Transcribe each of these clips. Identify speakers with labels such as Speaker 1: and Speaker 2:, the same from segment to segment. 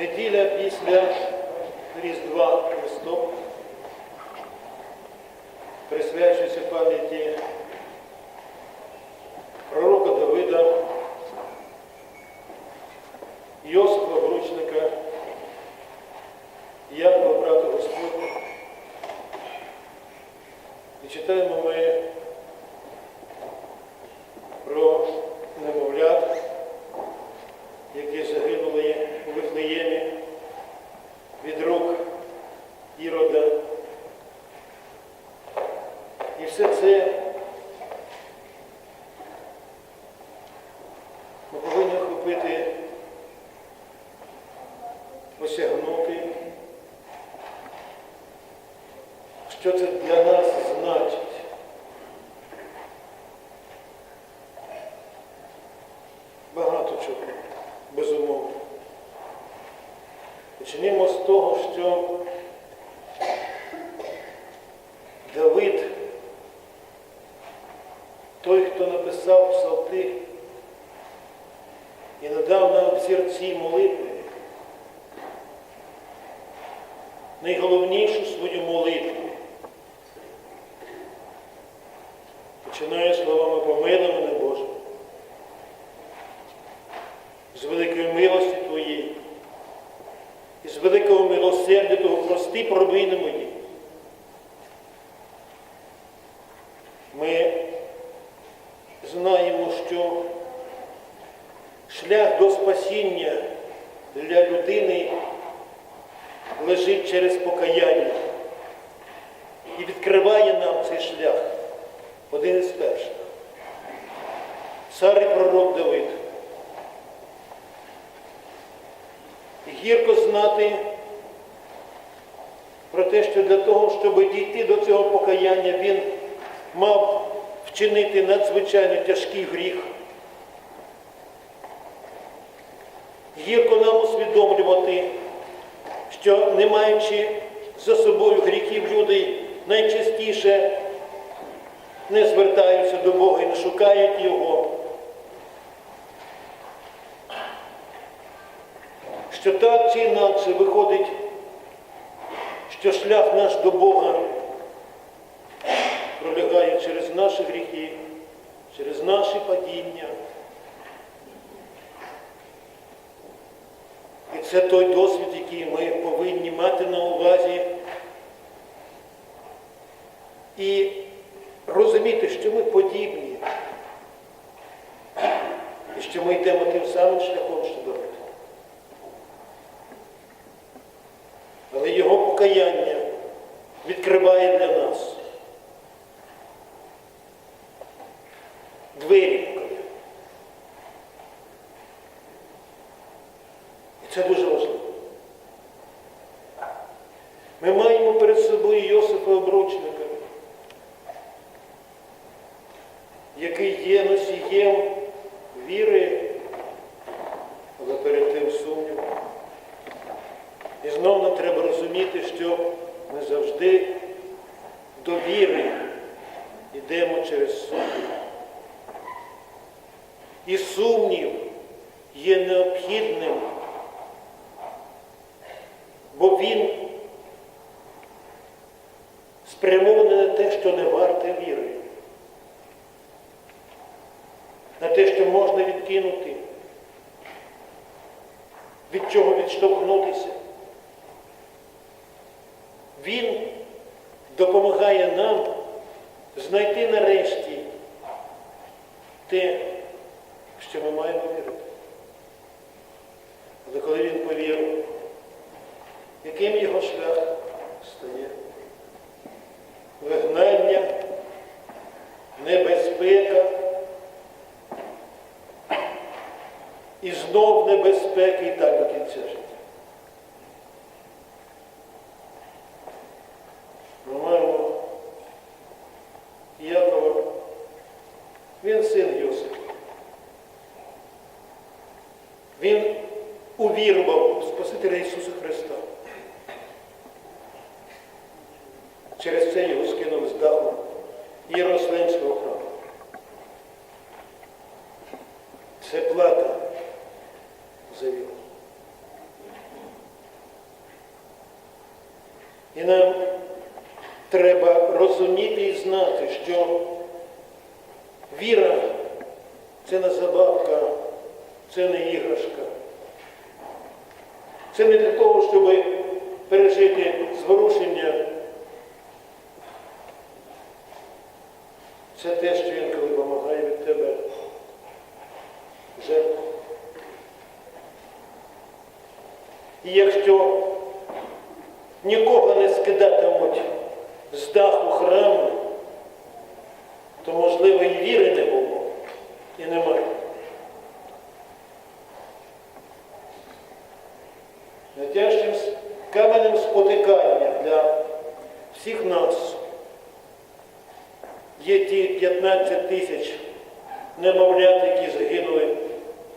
Speaker 1: Неділя після Різдва Христом, присвячується пам'яті пророка Давида, Йосифа Обручника, Якова брата Господня. І читаємо ми про немовлят, які загинули у Вифлеємі від рук Ірода. І все це ми повинні охопити, осягнути, що це для нас значить. Багато безумовно. Почнемо з того, що Давид, той, хто написав псалти і надав нам взірці молитви, найголовнішу свою молитву, починає словами помилуй мене Боже, з великої милості Твоєї і з великого милосердя Того прости провини мої. Ми знаємо, що шлях до спасіння для людини лежить через покаяння і відкриває нам цей шлях один із перших. Цар і пророк Давид. І гірко знати про те, що для того, щоб дійти до цього покаяння, він мав вчинити надзвичайно тяжкий гріх. Гірко нам усвідомлювати, що не маючи за собою гріхів люди найчастіше не звертаються до Бога і не шукають Його. Що так чи інакше виходить, що шлях наш до Бога пролягає через наші гріхи, через наші падіння. І це той досвід, який ми повинні мати на увазі і розуміти, що ми подібні, і що ми йдемо тим самим шляхом, що Давид. Але його покаяння відкриває для нас двері покаяння. І це дуже важливо. Ми маємо перед собою Йосифа Обручника, який є носієм віри, але перед тим сумніву. І знову нам треба розуміти, що ми завжди до віри йдемо через сумнів. І сумнів є необхідним, бо він спрямований на те, що не варте віри, на те, що можна відкинути, від чого відштовхнутися. Він допомагає нам знайти нарешті те, що ми маємо вірити. Але коли він повірив, яким його шлях стає? Вигнання, небезпека і знов небезпеки і так до кінця життя. Ми маємо Якова, він син Йосипа. Він увірував у Спасителя Ісуса Христа. Через це його скинули з даху Єрусалимського храму. Це плата за віру. І нам треба розуміти і знати, що віра це не забавка, це не іграшка. Це не для того, щоб пережити зворушення. Це те, що інколи вимагає від тебе жертв. І якщо нікого не скидатимуть з даху храму, то, можливо, і віри не було, і немає. Каменем спотикання для всіх нас є ті 15 тисяч немовлят, які загинули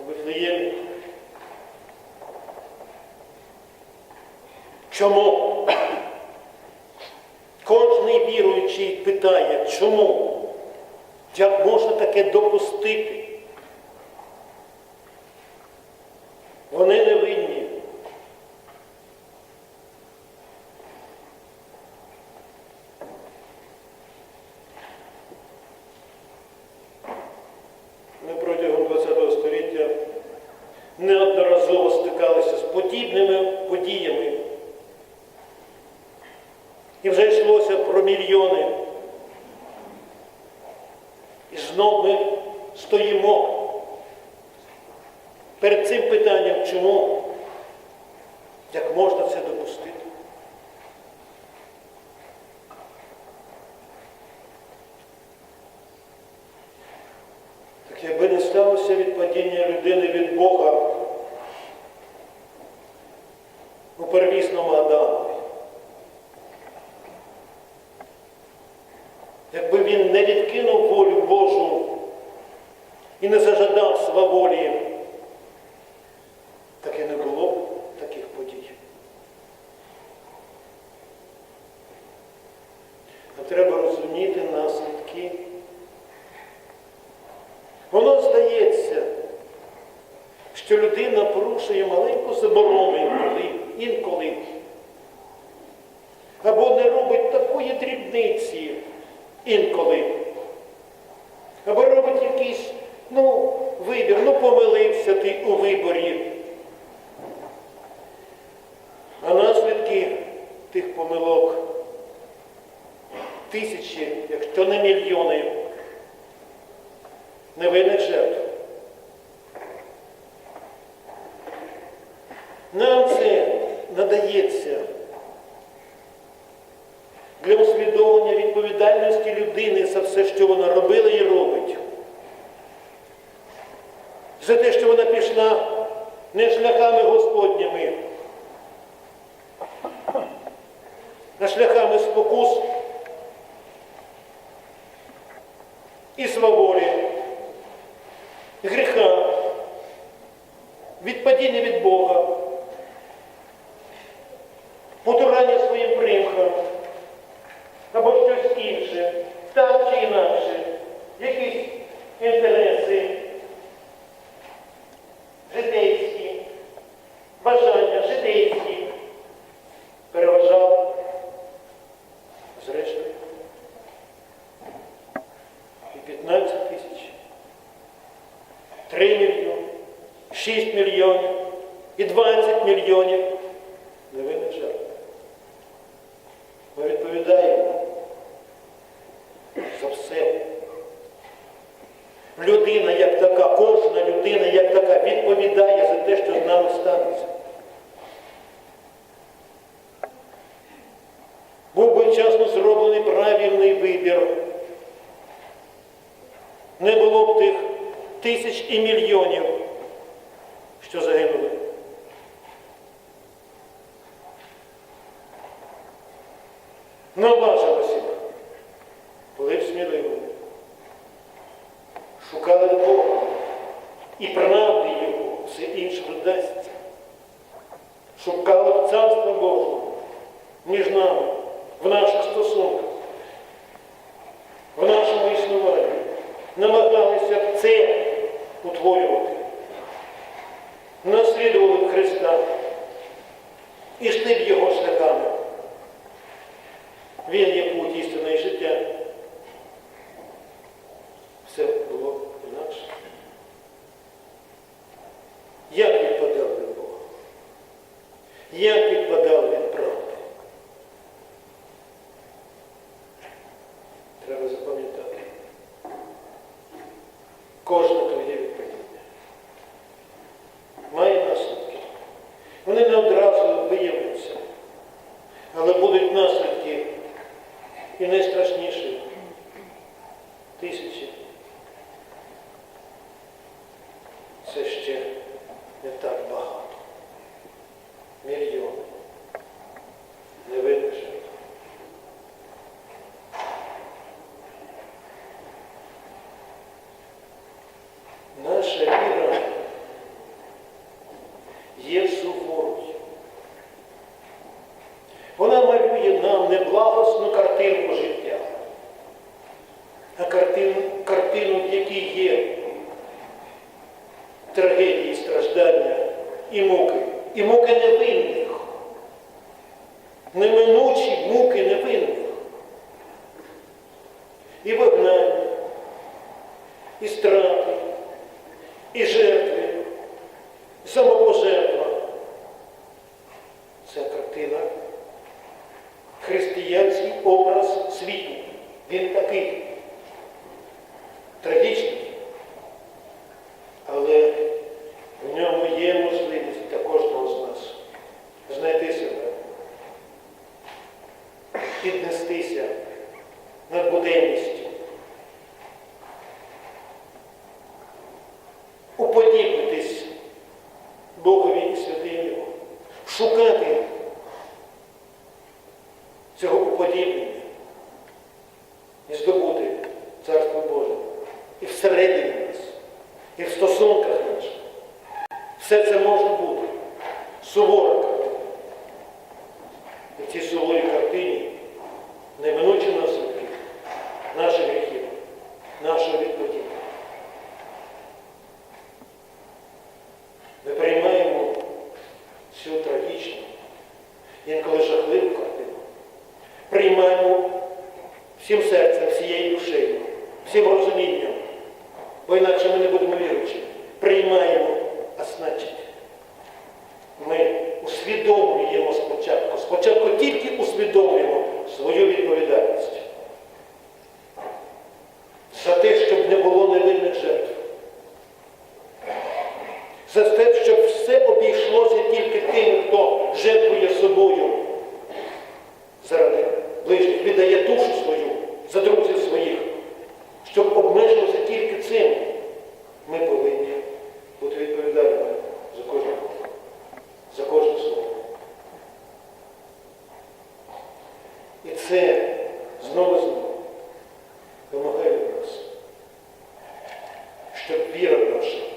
Speaker 1: в Вифлеємі. Чому? Кожний віруючий питає, чому? Як можна таке допустити? Неодноразово стикалися з подібними подіями. І вже йшлося про мільйони. І знов ми стоїмо перед цим питанням, чому? Як можна це допустити? Так якби не сталося відпадіння людини від Бога у первісному Адамові, якби він не відкинув волю Божу і не зажадав сваволі, так і не було б таких подій. А треба розуміти наслідки. Воно здається, що людина порушує маленьку заборону інколи, інколи. Або не робить такої дрібниці інколи. Або робить якийсь, ну, вибір, ну помилився ти у виборі. А наслідки тих помилок тисячі, якщо не мільйони невинних жертв. Нам це надається для усвідомлення відповідальності людини за все, що вона робила і робить. За те, що вона пішла не шляхами Господніми, а шляхами спокус і сваволі, гріха, відпадіння від Бога, потурання своїм примхам або щось інше, так чи інакше, якісь інтереси, житейські, бажання житейські переважали. Зрештою, і 15 тисяч, 3 мільйони, 6 мільйонів і 20 мільйонів невинних жертв. Ми відповідаємо за все. Людина як така, кожна людина як така відповідає за те, що з нами станеться. Був би вчасно зроблений правильний вибір. Не було б тих тисяч і мільйонів, що загинули. Наважилися були сміливими. Шукали Бога і правди Його, все інше додасться. Шукали б Царства Божого між нами, в наших This Він такий трагічний, але в ньому є можливість для кожного з нас знайти себе, піднестися над буденністю. Уподібнитись Богові і святині, шукати цього уподібнення. in Colossians за те, щоб все обійшлося тільки тим, хто жертвує собою заради ближніх, віддає душу свою за друзів своїх, щоб обмежилося тільки цим. Ми повинні бути відповідальними за кожне, за кожне слово. І це знову знову допомагає нас, щоб віра наша.